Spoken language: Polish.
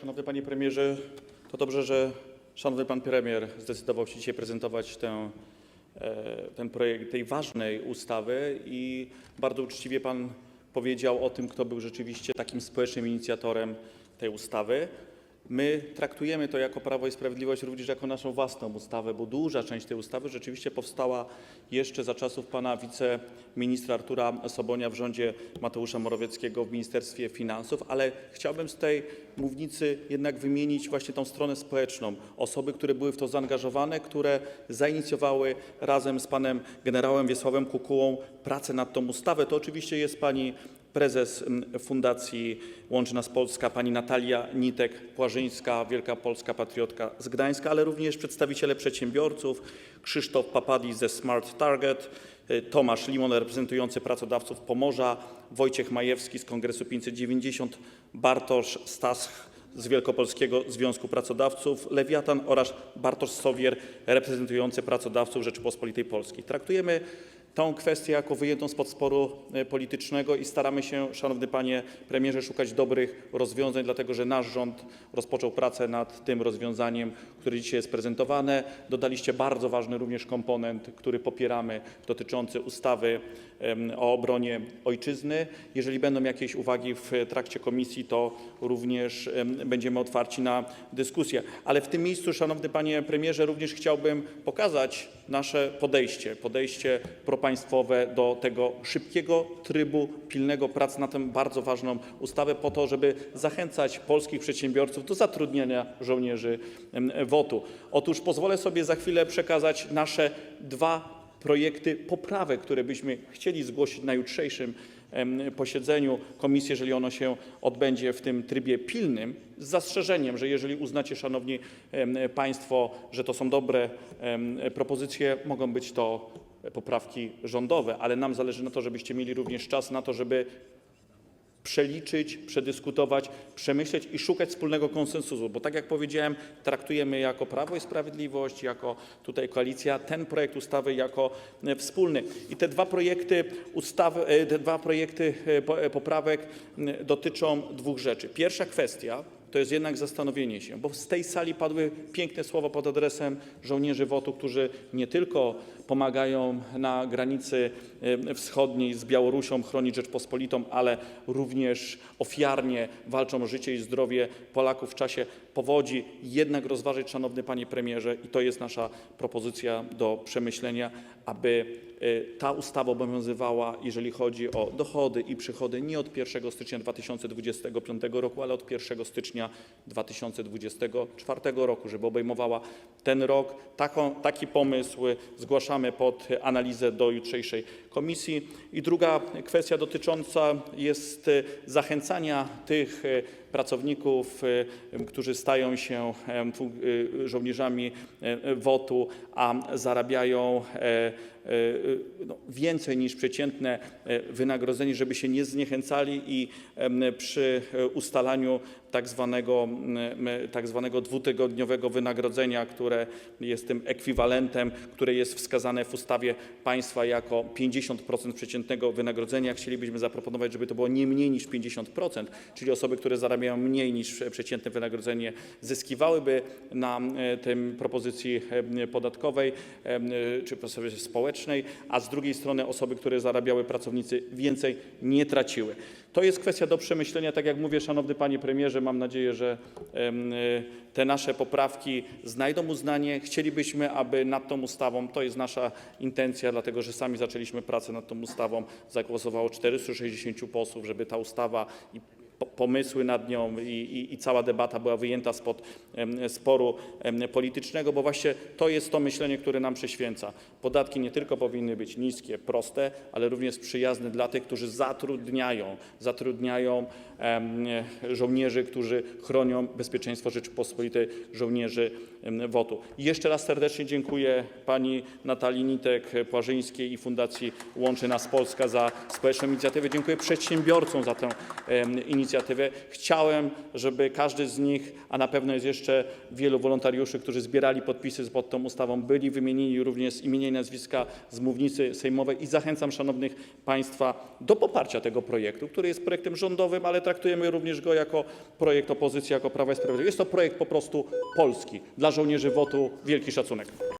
Szanowny Panie Premierze, to dobrze, że Szanowny Pan Premier zdecydował się dzisiaj prezentować e, ten projekt tej ważnej ustawy i bardzo uczciwie Pan powiedział o tym, kto był rzeczywiście takim społecznym inicjatorem tej ustawy. My traktujemy to jako Prawo i Sprawiedliwość również jako naszą własną ustawę, bo duża część tej ustawy rzeczywiście powstała jeszcze za czasów pana wiceministra Artura Sobonia w rządzie Mateusza Morawieckiego w Ministerstwie Finansów, ale chciałbym z tej mównicy jednak wymienić właśnie tą stronę społeczną, osoby, które były w to zaangażowane, które zainicjowały razem z panem generałem Wiesławem Kukułą pracę nad tą ustawą. To oczywiście jest pani prezes Fundacji Łączy Nas Polska, pani Natalia Nitek-Płażyńska, wielka polska patriotka z Gdańska, ale również przedstawiciele przedsiębiorców, Krzysztof Papadis ze Smart Target, y, Tomasz Limon reprezentujący pracodawców Pomorza, Wojciech Majewski z Kongresu 590, Bartosz Stasch z Wielkopolskiego Związku Pracodawców, Lewiatan oraz Bartosz Sowier reprezentujący pracodawców Rzeczypospolitej Polskiej. Traktujemy tę kwestię jako wyjętą spod sporu e, politycznego i staramy się, szanowny panie premierze, szukać dobrych rozwiązań, dlatego że nasz rząd rozpoczął pracę nad tym rozwiązaniem, które dzisiaj jest prezentowane. Dodaliście bardzo ważny również komponent, który popieramy, dotyczący ustawy o obronie ojczyzny. Jeżeli będą jakieś uwagi w trakcie komisji, to również em, będziemy otwarci na dyskusję. Ale w tym miejscu, szanowny panie premierze, również chciałbym pokazać nasze podejście, podejście propaństwowe do tego szybkiego trybu pilnego prac na tę bardzo ważną ustawę po to, żeby zachęcać polskich przedsiębiorców do zatrudniania żołnierzy WOT-u. Otóż pozwolę sobie za chwilę przekazać nasze dwa projekty poprawek, które byśmy chcieli zgłosić na jutrzejszym posiedzeniu komisji, jeżeli ono się odbędzie w tym trybie pilnym, z zastrzeżeniem, że jeżeli uznacie, szanowni państwo, że to są dobre propozycje, mogą być to poprawki rządowe, ale nam zależy na to, żebyście mieli również czas na to, żeby przeliczyć, przedyskutować, przemyśleć i szukać wspólnego konsensusu, bo tak jak powiedziałem, traktujemy jako Prawo i Sprawiedliwość, jako tutaj koalicja ten projekt ustawy jako e, wspólny. I te dwa projekty e, te dwa projekty e, po- poprawek dotyczą dwóch rzeczy. Pierwsza kwestia to jest jednak zastanowienie się, bo z tej sali padły piękne słowa pod adresem żołnierzy WOT-u, którzy nie tylko pomagają na granicy wschodniej z Białorusią chronić Rzeczpospolitą, ale również ofiarnie walczą o życie i zdrowie Polaków w czasie powodzi. Jednak rozważyć, szanowny panie premierze, i to jest nasza propozycja do przemyślenia, aby ta ustawa obowiązywała, jeżeli chodzi o dochody i przychody, nie od 1 stycznia 2025 roku, ale od 1 stycznia 2024 roku, żeby obejmowała ten rok. Taki pomysł zgłaszamy pod analizę do jutrzejszej komisji. I druga kwestia dotycząca jest e, zachęcania tych e, pracowników, którzy stają się fun- e, żołnierzami e, WOT-u, a zarabiają e, więcej niż przeciętne e, wynagrodzenie, żeby się nie zniechęcali i przy e, ustalaniu tak tak zwanego dwutygodniowego wynagrodzenia, które jest tym ekwiwalentem, które jest wskazane w ustawie państwa jako 50% przeciętnego wynagrodzenia. Chcielibyśmy zaproponować, żeby to było nie mniej niż 50%, czyli osoby, które zarabiają mniej niż przeciętne wynagrodzenie, zyskiwałyby na e, tym propozycji e, podatkowej e, czy społecznej, a z drugiej strony osoby, które zarabiały pracownicy więcej, nie traciły. To jest kwestia do przemyślenia. Tak jak mówię, szanowny panie premierze, mam nadzieję, że y, te nasze poprawki znajdą uznanie. Chcielibyśmy, aby nad tą ustawą, to jest nasza intencja, dlatego że sami zaczęliśmy pracę nad tą ustawą, zagłosowało 460 posłów, żeby ta ustawa pomysły nad nią i, cała debata była wyjęta spod sporu politycznego, bo właśnie to jest to myślenie, które nam przyświęca. Podatki nie tylko powinny być niskie, proste, ale również przyjazne dla tych, którzy zatrudniają, żołnierzy, którzy chronią bezpieczeństwo Rzeczypospolitej, żołnierzy WOT-u. Jeszcze raz serdecznie dziękuję pani Natalii Nitek-Płażyńskiej i Fundacji Łączy Nas Polska za społeczną inicjatywę. Dziękuję przedsiębiorcom za tę inicjatywę. Inicjatywę. Chciałem, żeby każdy z nich, a na pewno jest jeszcze wielu wolontariuszy, którzy zbierali podpisy pod tą ustawą, byli wymienieni również z imienia i nazwiska z mównicy sejmowej i zachęcam szanownych państwa do poparcia tego projektu, który jest projektem rządowym, ale traktujemy również go jako projekt opozycji, jako Prawa i Sprawiedliwości. Jest to projekt po prostu polski. Dla żołnierzy WOT-u wielki szacunek.